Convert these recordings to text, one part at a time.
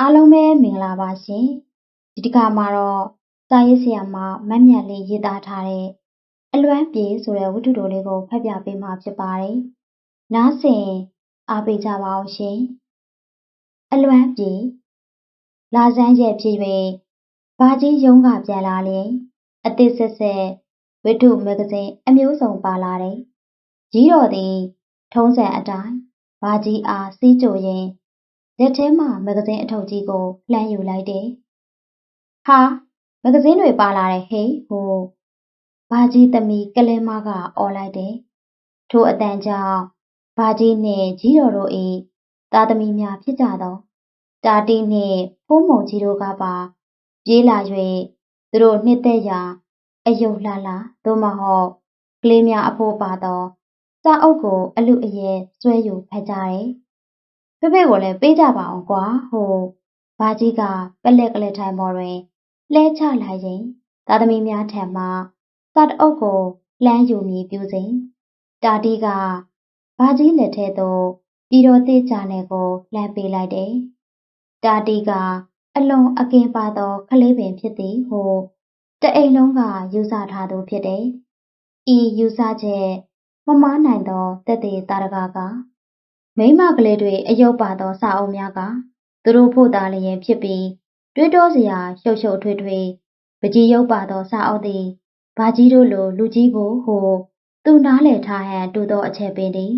အားလုံးပဲမင်္ဂလာပါရှင်ဒီတစ်ခါမှာတော့စာရေးဆရာမမတ်မြတ်လေးရေးသားထားတဲ့အလွမ်းပြေဆိုတဲ့ဝတ္ထုတိုလေးကိုဖတ်ပြပေးမှာဖြစ်ပါတယ်နားဆင်အားပေးကြပါအောင်ရှင်အလွမ်းပြေလာစမ်းရဲ့ဖြစ်၍ဘာကြီးရုံးကပြန်လာလျင်အသစ်ဆက်ဆက်ဝတ္ထုမဂ္ဂဇင်းအမျိုးစုံပါလာတယ်ကြီးတော်သည် ထုံးစံအတိုင်းဘာကြီးအားစီးကြိုရင် လက်ထဲမှာမဂ္ဂဇင်းအထုပ်ကြီးကိုလှမ်းယူလိုက်တယ်။ဟာမဂ္ဂဇင်းတွေပါလာတယ်ဟေးဟိုဘာကြီးသမီးကလဲမကအော်လိုက်တယ်။ထို့အတန်ကြောင့်ဘာကြီးနှင့်ကြီးတော်တို့၏သားသမီးများဖြစ်ကြသောတာတီနှင့်ဖုံးမုံကြီးတို့ကပါပြေးလာ၍သူတို့နှစ်သက်ရာအယုတ်လှလှသို့မဟုတ်ကလေးများအဖို့ပါသောစာအုပ်ကိုအလူအယဲဆွဲယူဖတ်ကြတယ်။ ဖေဖေကိုလည်းပေးကြပါအောင်ကွာဟိုဘာကြီးကပလက်ကလေးထိုင်ပေါ်တွင်လှဲချလိုက်ရင်သားသမီးများထံမှစာတအုပ်ကိုလှမ်းယူမည်ပြုစဉ်တာတီကဘာကြီးလက်ထဲသို့ပြည်တော်သေးကြနယ်ကိုလှမ်းပေးလိုက်တယ်တာတီကအလွန်အကင်ပါသောကလေးပင်ဖြစ်သည်ဟိုတအိမ်လုံးကယူဆထားသူဖြစ်တယ်ဤယူဆချက်မမားနိုင်သောတက်သေးတာရကက မိန်းမကလေးတွေအယုတ်ပါသောစာအုပ်များကသူတို့ဖို့သားလျင်ဖြစ်ပြီးတွေးတောစရာရှုပ်ရှုပ်ထွေးထွေးပကြီးရုပ်ပါသောစာအုပ်သည်ဘာကြီးတို့လိုလူကြီးကိုဟိုသူနားလည်ထားဟန်တူသောအချက်ပင်သည်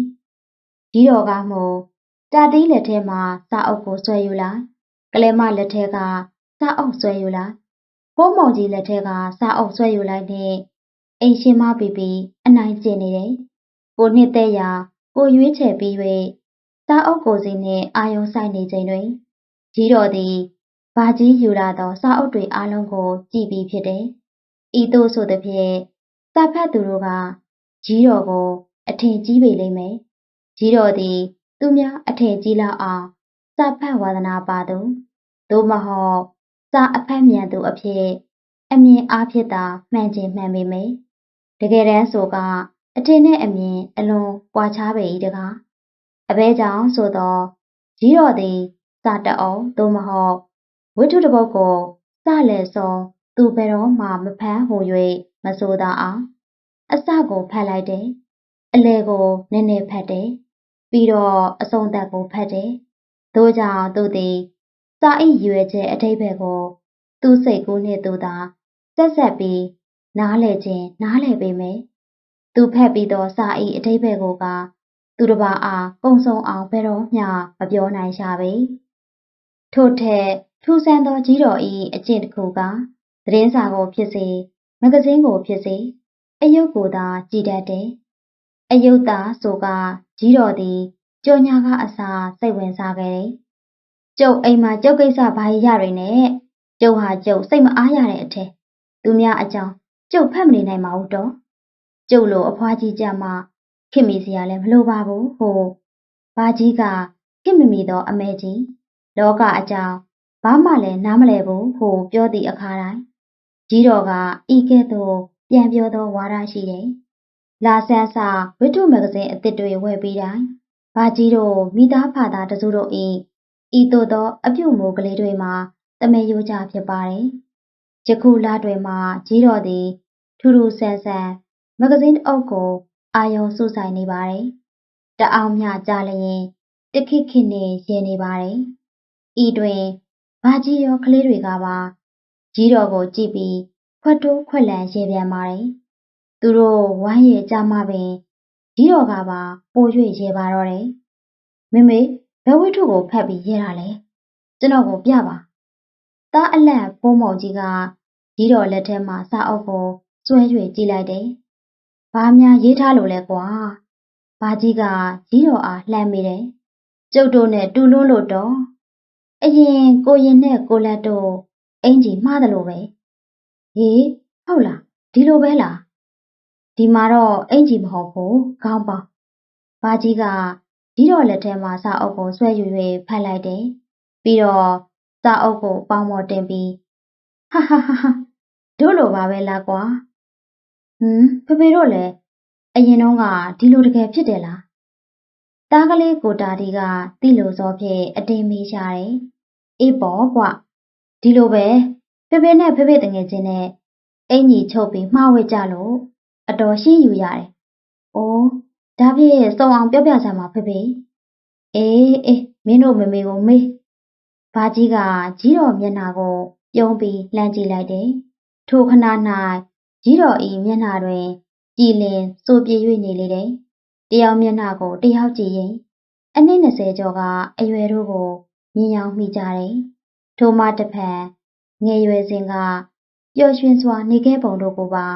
ကြီးတော်ကမှတာတီးလက်ထဲမှစာအုပ်ကိုဆွဲယူလိုက်ကလေးမလက်ထဲကစာအုပ်ဆွဲယူလိုက်ဖိုးမောင်ကြီးလက်ထဲကစာအုပ်ဆွဲယူလိုက်နှင့်အိမ်ရှင်မပီပီအနိုင်ကျင့်နေတယ်ကိုနှစ်သက်ရာကိုရွေးချယ်ပြီး၍ စာအုပ်ကိုစီနှင့်အာယုံဆိုင်နေချိန်တွင်ကြီးတော်သည်ဘာကြီးယူလာသောစာအုပ်တွေအားလုံးကို ကြည့်ပြီးဖြစ်တယ်။ဤသို့ဆိုသဖြင့်စာဖတ်သူတို့ကကြီးတော်ကို အထင်ကြီးပေလိမ့်မယ်။ကြီးတော်သည် သူများအထင်ကြီးလောက်အောင်စာဖတ်ဝါဒနာပါသူသို့မဟုတ်စာအဖတ်မြန်သူအဖြစ်အမြင်အားဖြင့်သာမှန်ခြင်းမှန်ပေမယ်။တကယ်တမ်းဆိုကအထင်နဲ့အမြင်အလွန်ကွာခြားပေ၏တကား အဘဲကြောင့်ဆိုသောကြီးတော်သည်စာတအောင်သို့မဟုတ်ဝိထုတစ်ပုဒ်ကိုစလဲစွန်သူဘယ်တော့မှမဖမ်းဟို၍မဆိုသာအောင်အစကိုဖတ်လိုက်တယ်အလဲကိုနည်းနည်းဖတ်တယ်ပြီးတော့အစုံသက်ကိုဖတ်တယ်သို့ကြောင့်သူသည်စာအိရွယ်ချက်အထိပ္ပယ်ကိုသူစိတ်ကူးနှင့်သူသာဆက်ဆက်ပြီးနားလဲခြင်းနားလဲပေမယ်သူဖက်ပြီးသောစာအိအထိပ္ပယ်ကိုက သူတစ်ပါးအားကုံဆုံးအောင်ဘယ်တော့မျှမပြောနိုင်ရှာပေထို့ထက်ထူးဆန်းသောကြီးတော်၏အကျင့်တစ်ခုကသတင်းစာကိုဖြစ်စေမဂ္ဂဇင်းကိုဖြစ်စေအယုတ်ကိုသာကြည်တတ်တယ်အယုတ်သာဆိုကကြီးတော်သည်ကြော်ညာကအစာစိတ်ဝင်စားခဲ့တယ်ကျုပ်အိမ်မှာကျုပ်ကိစ္စဘာရရတွေနဲ့ကျုပ်ဟာကျုပ်စိတ်မအားရတဲ့အထက်သူများအကြောင်းကျုပ်ဖတ်မနေနိုင်ပါဘူးတော့ကျုပ်လိုအဖွားကြီးကြမှာ ခင်မိစရာလည်းမလိုပါဘူးဟိုဘာကြီးကခင်မိမိသောအမဲကြီးလောကအကြောင်းဘာမှလည်းနားမလဲဘူးဟိုပြောသည့်အခါတိုင်းကြီးတော်ကဤကဲ့သို့ပြန်ပြောသောဝါဒရှိတယ်လာဆန်းစာဝိတုမဂ္ဂဇင်းအသစ်တွေဝယ်ပြီးတိုင်းဘာကြီးတို့မိသားဖာသားတစုတို့ဤဤသို့သောအပြုမူကလေးတွေမှာတမေယိုကြဖြစ်ပါတယ်ယခုလတွေမှာကြီးတော်သည်ထူးထူးဆန်းဆန်းမဂ္ဂဇင်းအုပ်ကို အာယုံစုဆိုင်နေပါတယ်။တအောင်မြကြလျင်တခိခိနေရင်နေပါတယ်။ဤတွင်ဘာကြီးရောကလေးတွေကပါကြီးတော်ကိုကြည့်ပြီးခွတ်တိုးခွက်လန်ရေပြန်ပါတယ်။သူတို့ဝမ်းရည်ကြမှပင်ကြီးတော်ကပါပို၍ရေပါတော့တယ်။မေမေဘယ်ဝိထုကိုဖတ်ပြီးရဲတာလဲ။ကျွန်တော်ကိုပြပါ။သားအလန့်ဖိုးမော်ကြီးကကြီးတော်လက်ထဲမှာစာအုပ်ကိုစွဲ၍ကြည့်လိုက်တယ်။ ဘာများရေးထားလို့လဲကွာ။ဘာကြီးကကြီးတော်အားလှမ်းမိတယ်။ကျုပ်တို့နဲ့တူလွန်းလို့တော့အရင်ကိုရင်နဲ့ကိုလက်တို့အင်ကြီးမှားတယ်လို့ပဲ။ဟေးဟုတ်လားဒီလိုပဲလား။ဒီမှာတော့အင်ကြီးမဟုတ်ဘူးခေါင်းပေါင်း။ဘာကြီးကကြီးတော်လက်ထဲမှာစာအုပ်ကိုဆွဲယူ၍ဖတ်လိုက်တယ်။ပြီးတော့စာအုပ်ကိုပေါင်းမော်တင်ပြီးဟာဟာဟာတို့လိုပါပဲလားကွာ။ ဟမ်ဖေဖေတို့လည်းအရင်တုန်းကဒီလိုတကယ်ဖြစ်တယ်လားတားကလေးကိုတာဒီကတိလိုစောဖြင့်အတင်းမေးရှာတယ်အေးပေါ့ကွဒီလိုပဲဖေဖေနဲ့ဖေဖေတငယ်ချင်းနဲ့အင်ကြီးချုပ်ပြီးမှားဝဲကြလို့အတော်ရှင်းယူရတယ်။အိုးဒါဖြင့်စုံအောင်ပြောပြစမ်းပါဖေဖေ။အေးအေးမင်းတို့မမေကိုမေး။ဘာကြီးကကြီးတော်မျက်နှာကိုပြုံးပြီးလှမ်းကြည့်လိုက်တယ်။ထိုခဏ၌ ကြီးတော်ဤမျက်နှာတွင်ကြည်လင်စိုးပြေ၍နေလေတယ်။တယောက်မျက်နှာကိုတယောက်ကြည့်ရင်အနည်း20ကျော်ကအရွယ်တို့ကိုမြင်ရောက်မိကြတယ်။ထိုမှတစ်ဖက်ငယ်ရွယ်စဉ်ကပျော်ရွှင်စွာနေခဲ့ပုံတို့ကိုပါ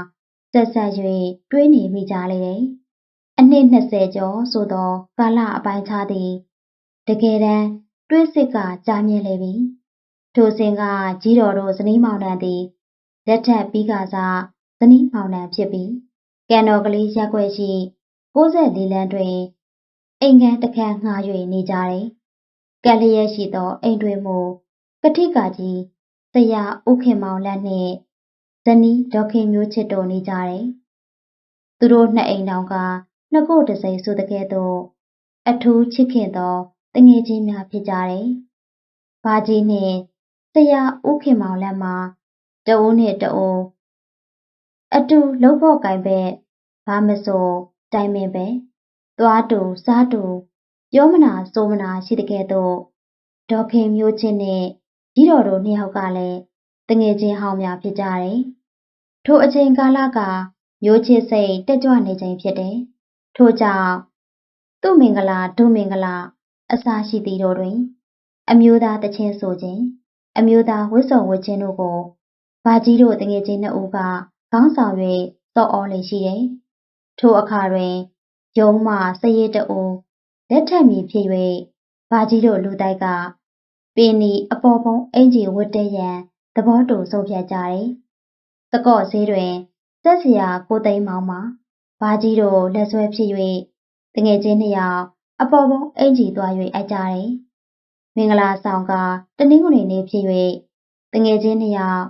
ဆက်ဆက်၍တွေးနေမိကြလေတယ်။အနှစ်20ကျော်ဆိုသောကာလအပိုင်းခြားသည်တကယ်တမ်းတွေးစစ်ကကြာမြင့်လေပြီ။ထိုစဉ်ကကြီးတော်တို့ဇနီးမောင်နှံသည်လက်ထက်ပြီးကစား ဇနီးမောင်နှံဖြစ်ပြီးကံတော်ကလေးရက်ွက်ရှိ64လမ်းတွင်အိမ်ခန်းတစ်ခန်းငှား၍နေကြတယ်။ကက်လျက်ရှိသောအိမ်တွင်မူကတိကာကြီးဆရာဥခင်မောင်လက်နှင့်ဇနီးဒေါခင်မျိုးချစ်တို့နေကြတယ်။သူတို့နှစ်အိမ်တောင်ကနှစ်ကိုယ်တစ်စိမ်ဆိုတဲ့ကဲ့သို့အထူးချစ်ခင်သောတငယ်ချင်းများဖြစ်ကြတယ်။ဘာကြီးနှင့်ဆရာဥခင်မောင်လက်မှာတအိုးနှင့်တအိုး အတူလှုပ်ဖို့ကင်ပဲဘာမဆိုတိုင်ပင်ပဲသွားတူစားတူပြောမနာဆိုမနာရှိတဲ့ကဲ့သို့ဒေါခင်မျိုးချင်းနဲ့ကြီးတော်တို့နှစ်ယောက်ကလည်းတငယ်ချင်းဟောင်းများဖြစ်ကြတယ်။ထိုအချိန်ကာလကမျိုးချစ်စိတ်တက်ကြွနေချိန်ဖြစ်တယ်။ထို့ကြောင့်သူ့မင်္ဂလာဒုမင်္ဂလာအစာရှိသည်တို့တွင် အမျိုးသားတချင်းဆိုခြင်းအမျိုးသားဝတ်စုံဝတ်ခြင်းတို့ကိုဘာကြီးတို့တငယ်ချင်းနှစ်ဦးက ခေါင်းဆောင်၍စော်ဩလေရှိတယ်။ထိုအခါတွင်ယုံမှစရဲတအိုးလက်ထက်မီဖြစ်၍ဘာကြီးတို့လူတိုက်ကပင်နီအပေါ်ပုံအင်ကြီးဝတ်တဲ့ရန်သဘောတူဆုံးဖြတ်ကြတယ်။တကော့ဈေးတွင်ဆက်စရာကိုသိမ်းမောင်မှာဘာကြီးတို့လက်ဆွဲဖြစ်၍တငယ်ချင်းနှစ်ယောက်အပေါ်ပုံအင်ကြီးသွား၍အိုက်ကြတယ်။မင်္ဂလာဆောင်ကတနင်္ဂနွေနေ့ဖြစ်၍တငယ်ချင်းနှစ်ယောက်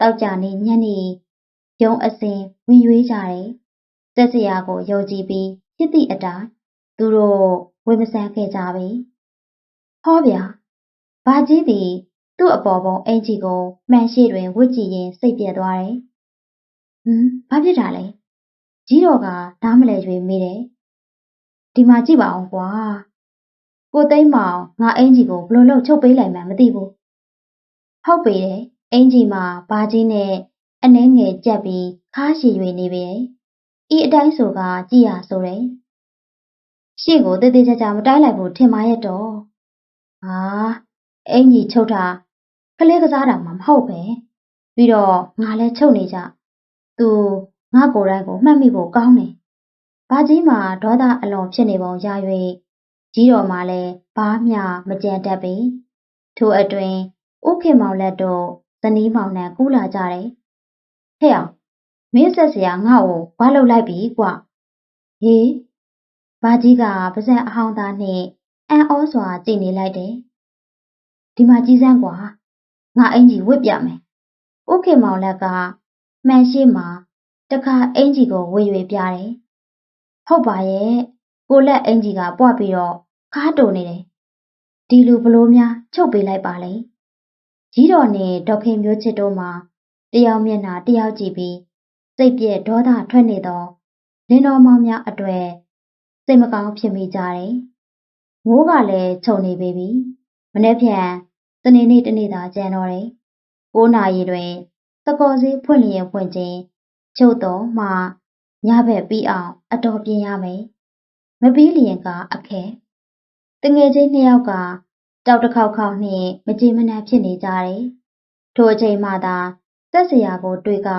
တောက်ကြနေညနေ ရုံအစင်ဝင်ရွေးကြတယ်။တက်စရာကိုယုံကြည်ပြီးဖြစ်သည့်အတိုင်းသူတို့ဝေမဆန်းခဲ့ကြပြီ။ဟောဗျာဘာကြီးသည်သူ့အပေါ်ပုံအင်ကြီးကိုမှန်ရှိတွင်ဝစ်ကြည့်ရင်စိတ်ပြက်သွားတယ်။ဟမ်ဘာဖြစ်တာလဲ။ကြီးတော်ကနားမလဲရွေမိတယ်။ဒီမှာကြည့်ပါအောင်ကွာ။ကိုသိမ်းမောင်ငါအင်ကြီးကိုဘလို့လို့ချုပ်ပေးလိုက်မှန်းမသိဘူး။ဟုတ်ပေတယ်။အင်ကြီးမှာဘာကြီးနဲ့ အနှဲငယ်ကြက်ပြီးခါရှည်၍နေပေ။ဤအတိုင်းဆိုကကြည်ရဆိုတယ်။ရှင့်ကိုတေးသေးချာချာမတိုင်းလိုက်ဘူးထင်မရဲ့တော့။ဟာအင်ကြီးချုပ်တာကလေးကစားတာမှမဟုတ်ပဲ။ပြီးတော့ငါလည်းချုပ်နေကြ။ तू ငါကိုယ်တိုင်ကိုမှတ်မိဖို့ကောင်းတယ်။ဘာကြီးမှာဒေါသအလွန်ဖြစ်နေပုံရ၍ကြီးတော်မှလည်းဘာမျှမကြံတတ်ပေ။ထိုအတွင်ဥခင်မောင်လက်တို့ဇနီးမောင်နှံကူးလာကြတယ်။ ဟဲ့အောင်မင်းဆက်စရာငါ့ကိုဘာလုပ်လိုက်ပြီကွ။ဟေးဘာကြီးကပါဇက်အဟောင်းသားနဲ့အန်ဩစွာကြည်နေလိုက်တယ်။ဒီမှာကြီးစမ်းကွာငါအင်ကြီးဝစ်ပြမယ်။ဥခင်မောင်လက်ကမှန်ရှိမှတခါအင်ကြီးကိုဝေရွေပြတယ်။ဟုတ်ပါရဲ့ကိုလက်အင်ကြီးကပွားပြီးတော့ခါတုံနေတယ်။ဒီလူဘလို့များချုပ်ပေးလိုက်ပါလေ။ကြီးတော်နဲ့ဒေါခင်မျိုးချစ်တို့မှာ တယောက်မျက်နှာတယောက်ကြည့်ပြီးစိတ်ပြည့်ဒေါသထွက်နေသောလင်းတော်မောင်များအတွေ့စိတ်မကောင်းဖြစ်မိကြတယ်။မိုးကလည်းခြုံနေပေပြီ။မနေ့ပြန်တနေ့နေ့တနေ့သာကြံတော့တယ်။9နာရီတွင်တကော်စည်းဖွင့်လျင်ဖွင့်ခြင်းချုပ်တော်မှညဘက်ပြီးအောင်အတော်ပြင်ရမယ်။မပြီးလျင်ကအခက်။တငယ်ချင်းနှစ်ယောက်ကတောက်တစ်ခေါက်ခေါက်နှင့်မကြည်မနှံဖြစ်နေကြတယ်။ထိုအချိန်မှသာ သက်စရာကိုတွေ့က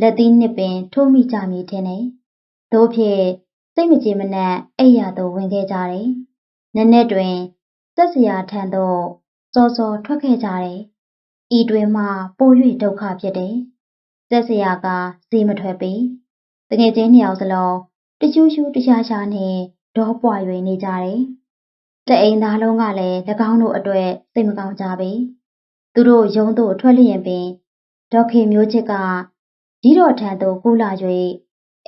လက်သီးနှစ်ပင်ထိုးမိကြမည်ထင်တယ်။သို့ဖြစ်စိတ်မကြည်မနှံ့အိပ်ရာသို့ဝင်ခဲ့ကြတယ်။နက်နက်တွင်သက်စရာထံသို့စောစောထွက်ခဲ့ကြတယ်။ဤတွင်မှပို၍ဒုက္ခဖြစ်တယ်။သက်စရာကစီမထွက်ပေ။တငယ်ချင်းနှစ်ယောက်စလုံးတချူးချူးတခြားခြားနှင့်ဒေါပွား၍နေကြတယ်။တအိမ်သားလုံးကလည်း၎င်းတို့အတွက်စိတ်မကောင်းကြပေ။သူတို့ရုံးသို့ထွက်လျင်ပင် ဒေါခင်မျိုးချစ်ကကြီးတော်ထံသို့ကူးလာ၍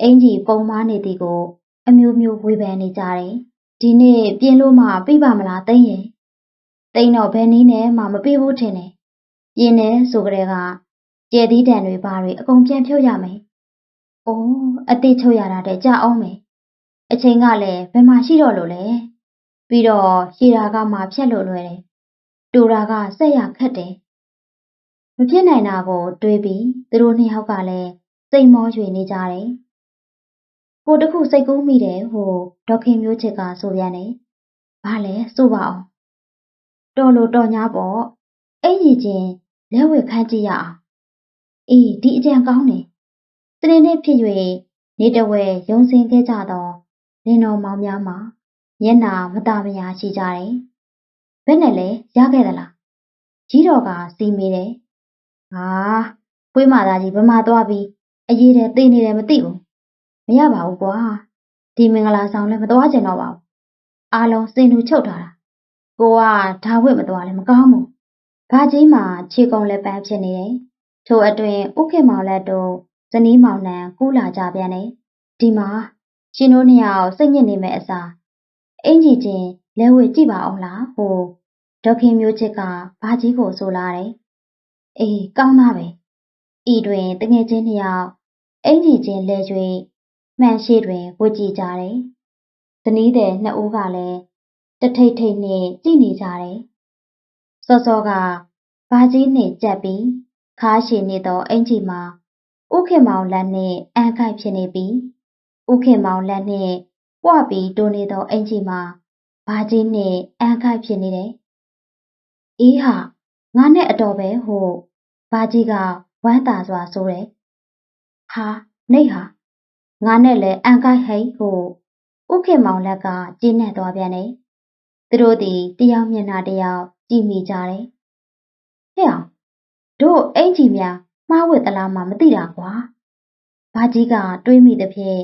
အင်ကြီးပုံမားနေသည်ကို အမျိုးမျိုးဝေဖန်နေကြတယ်။ဒီနေ့ပြင်လို့မှပြပါမလားသိရင်တိန်တော့ဘယ်နည်းနဲ့မှမပေးဘူးထင်တယ်။ပြင်းနေဆိုကြတဲ့ကကျဲသီးတန်တွေဘာတွေအကုန်ပြန်ဖြုတ်ရမယ်။အိုးအတိတ်ချုပ်ရတာတဲ့ကြအောင်မယ်။အချိန်ကလည်းဘယ်မှရှိတော့လို့လဲ။ပြီးတော့ရှည်တာကမှဖြတ်လို့လွယ်တယ်။တူတာကဆက်ရခက်တယ်။မ ဖြစ်နိုင်တာကိုတွေးပြီးသူတို့နှစ်ယောက်ကလည်းစိတ်မောရွှေနေကြတယ်။ကိုတခုစိတ်ကူးမိတယ်ဟိုဒေါခင်မျိုးချစ်ကဆိုပြန်တယ်။ဘာလဲဆိုပါအောင်။တော်လို့တော်ညာပေါ့။အင်ကြီးချင်းလက်ဝဲခန်းကြည့်ရအောင်။အေးဒီအကြံကောင်းတယ်။တနေ့နေ့ဖြစ်၍နေတဝဲရုံစင်ခဲ့ကြတော့လင်းတော်မောင်များမှာမျက်နာမตาမယာရှိကြတယ်။ဘယ်နဲ့လဲရခဲ့သလား။ကြီးတော်ကစီးမိတယ်။ ဟာဖွေးမာသားကြီးဘမသွားပြီးအရေးတဲ့သိနေတယ်မသိဘူး။မရပါဘူးကွာ။ဒီမင်္ဂလာဆောင်လည်းမသွားကျင်တော့ပါဘူး။အားလုံးစင်လူချုပ်ထားတာ။ကိုကဓာဝစ်မသွားလည်းမကောင်းဘူး။ဘာကြီးမှာခြေကုံလက်ပန်းဖြစ်နေတယ်။ထိုအတွင်ဥခေမောင်လက်တို့ဇနီးမောင်နှံကူးလာကြပြန်တယ်။ဒီမှာရှင်တို့နှစ်ယောက်စိတ်ညစ်နေမဲ့အစားအင်ကြီးချင်းလဲဝဲကြည့်ပါအောင်လားဟိုဒေါခင်မျိုးချစ်ကဘာကြီးကိုဆိုလာတယ်။ အေးကောင်းသားပဲ။ဤတွင်တငယ်ချင်းနှစ်ယောက်အင်ကြီးချင်းလဲကျွေးမှန်ရှိတွင်ဝတ်ကြည့်ကြတယ်။ဇနီးတဲ့နှစ်ဦးကလည်းတထိတ်ထိတ်နဲ့ကြည့်နေကြတယ်။စောစောကဘာကြီးနှင့်ကြက်ပြီးခါရှိနေသောအင်ကြီးမှာဥခင်မောင်လက်နှင့်အန်ခိုက်ဖြစ်နေပြီးဥခင်မောင်လက်နှင့်ပွပြီးတိုးနေသောအင်ကြီးမှာဘာကြီးနှင့်အန်ခိုက်ဖြစ်နေတယ်။အေးဟာ ငါနဲ့အတော်ပဲဟိုဘာကြီးကဝမ်းသာစွာဆိုတယ်။ဟာနေဟာငါနဲ့လည်းအန်ခိုက်ဟိတ်ဟိုဥခင်မောင်လက်ကကျင်းနဲ့သွားပြန်တယ်။သူတို့ဒီတယောက်မျက်နှာတယောက်ကြည့်မိကြတယ်။ဟဲ့အောင်တို့အင်ကြီးများမှားဝတ်သလားမှမသိတာကွာ။ဘာကြီးကတွေးမိသဖြင့်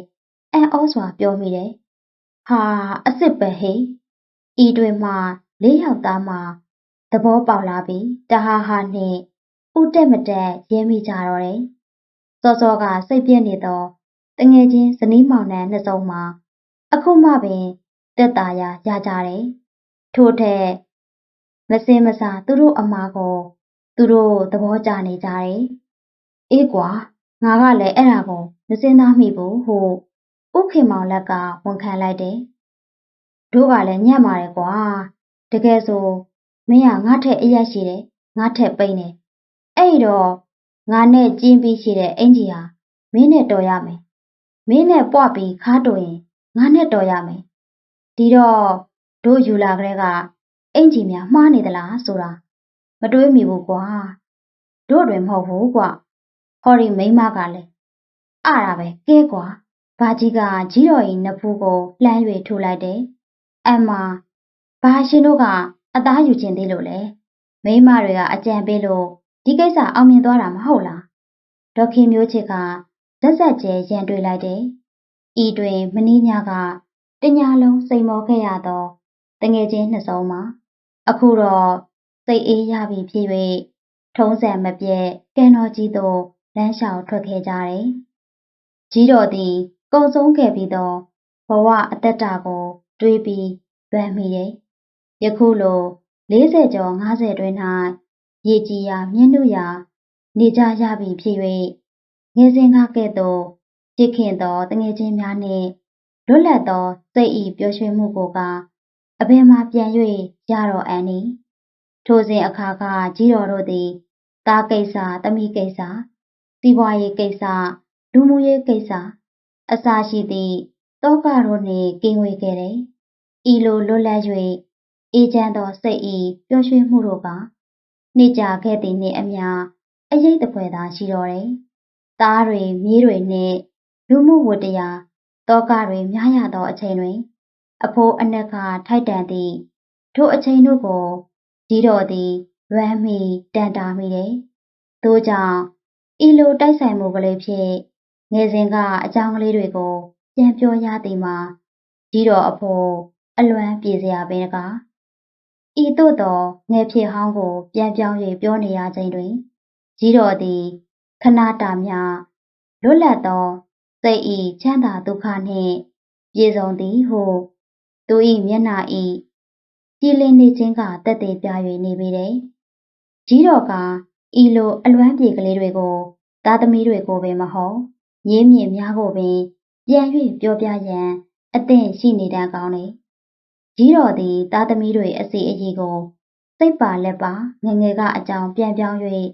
အံ့ဩစွာပြောမိတယ်။ဟာအစ်စ်ပဲဟေး။ဤတွင်မှလေးယောက်သားမှ သဘောပေါက်လာပြီးတဟာဟာနှင့်ဥတက်မတက်ရဲမိကြတော့တယ်။စောစောကစိတ်ပြည့်နေသောတငယ်ချင်းဇနီးမောင်နှံနှစ်စုံမှာအခုမှပင်တက်တာရရကြတယ်။ထို့ထက်မစင်မစာသူတို့အမာကိုသူတို့သဘောကျနေကြတယ်။အေးကွာငါကလည်းအဲ့ဒါကိုမစင်သားမိဘူးဟိုဥခင်မောင်လက်ကဝန်ခံလိုက်တယ်။တို့ကလည်းညံ့ပါတယ်ကွာ။တကယ်ဆို မင်းကငါထက်အရက်ရှိတယ်ငါထက်ပိန်တယ်။အဲ့တော့ငါနဲ့ကျင်းပြီးရှိတဲ့အင်ကြီးဟာမင်းနဲ့တော်ရမယ်။မင်းနဲ့ပွားပြီးခါတော်ရင်ငါနဲ့တော်ရမယ်။ဒီတော့တို့ယူလာကလေးကအင်ကြီးများမှားနေသလားဆိုတာမတွေးမိဘူးကွာ။တို့တွင်မဟုတ်ဘူးကွာ။ဟော်ဒီမိန်းမကလည်းအားရပဲကဲကွာ။ဘာကြီးကကြီးတော်ရင်နဖူးကိုလှမ်း၍ထိုးလိုက်တယ်။အမဘာရှင်တို့က အသားယူခြင်းသေးလို့လေ။မိန်းမတွေကအကြံပေးလို့ဒီကိစ္စအောင်မြင်သွားတာမဟုတ်လား။ဒေါခင်မျိုးချစ်ကဇက်ဇက်ကျဲရန်တွေ့လိုက်တယ်။ဤတွင်မင်းညကတညာလုံးစိန်မောခဲ့ရသောတငယ်ချင်းနှစ်စုံမှာအခုတော့စိတ်အေးရပြီဖြစ်၍ထုံးစံမပြတ်ကံတော်ကြီးသို့လမ်းလျှောက်ထွက်ခဲ့ကြတယ်။ကြီးတော်သည်ကုံဆုံးခဲ့ပြီးသောဘဝအသက်တာကိုတွေးပြီးဗမ်းမိတယ်။ ယခုလို40ကျော်50တွင်၌ရေကြီးရာမြင့်နုရာနေကြရပြီဖြစ်၍ငယ်စဉ်ကကဲ့သို့ကြစ်ခင်သောတငယ်ချင်းများနှင့်လွတ်လပ်သောစိတ်ဤပျော်ရွှင်မှုကိုကအဘယ်မှပြန်၍ရတော့အန်နီထိုစဉ်အခါကကြီးတော်တို့သည်တားကိစ္စသမီးကိစ္စစီးပွားရေးကိစ္စလူမှုရေးကိစ္စအစာရှိသည့်တောကတို့နှင့်ကင်းဝေးခဲ့တယ်။ဤလိုလွတ်လပ်၍ အေးချမ်းသောစိတ်ဤပျော်ရွှင်မှုတို့ကနှိကြခဲ့သည်နှင့်အမျှအရေးတပွဲသာရှိတော်တယ်။သားတွေမြေးတွေနှင့်လူမှုဝတ္တရားတောကတွေများရသောအချိန်တွင် အဖိုးအနက်ကထိုက်တန်သည့်ထိုအချိန်တို့ကိုကြီးတော်သည်လွမ်းမိတန်တာမိတယ်။သို့ကြောင့်ဤလိုတိုက်ဆိုင်မှုကလေးဖြင့်ငယ်စဉ်ကအကြောင်းကလေးတွေကိုပြန်ပြောရသည်မှာကြီးတော်အဖို့အလွမ်းပြေစရာပင်တကား ဤသို့သောငယ်ဖြစ်ဟောင်းကို ပြန်ပြောင်း၍ပြောနေရခြင်းတွင်ကြီးတော်သည်ခဏတာမြလွတ်လပ်သောစိတ်ဤချမ်းသာဒုက္ခနှင့်ပြေဆုံးသည်ဟုသူ၏မျက်နာဤကြည်လင်နေခြင်းကတက်သေးပြ၍နေပေတယ်။ကြီးတော်ကဤလိုအလွမ်းပြေကလေးတွေကိုသားသမီးတွေကိုပင်မဟုတ်ရင်းမြစ်များကိုပင်ပြန်၍ပြောပြရန်အသင့်ရှိနေတတ်ကောင်းလေ။ ကြီးတော်သည်သားသမီးတွေအစီအည်ကိုစိတ်ပါလက်ပါငငယ်ကအကြောင်းပြန်ပြောင်း၍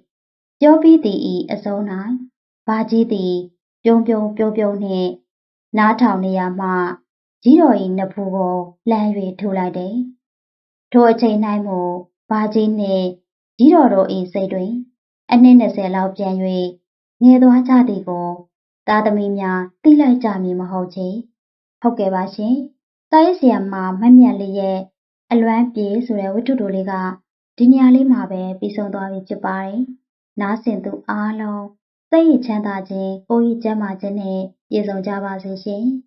ပြောပြီးသည်ဤအစုံ၌ဘာကြီးသည်ပြုံးပြုံးပြုံးပြုံးနှင့်နားထောင်နေရမှကြီးတော်၏နဖူးကိုလှမ်း၍ထိုးလိုက်တယ်။ထိုအချိန်၌မူဘာကြီးနှင့်ကြီးတော်တို့၏စိတ်တွင် အနှစ်20လောက်ပြန်၍ငယ်သွားကြသည်ကိုသားသမီးများသိလိုက်ကြမည်မဟုတ်ချေ။ဟုတ်ကဲ့ပါရှင်။ စာရေးဆရာမမတ်မြတ်လေးရဲ့ အလွမ်းပြေဆိုတဲ့ ဝတ္ထုတိုလေးက ဒီနေရာလေးမှာပဲ ပြီးဆုံးသွားပြီဖြစ်ပါတယ်။နားဆင်သူအားလုံး စိတ်ရချမ်းသာခြင်း ကိုယ်ရည်ကျန်းမာခြင်းနဲ့ ပြည့်စုံကြပါစေရှင်။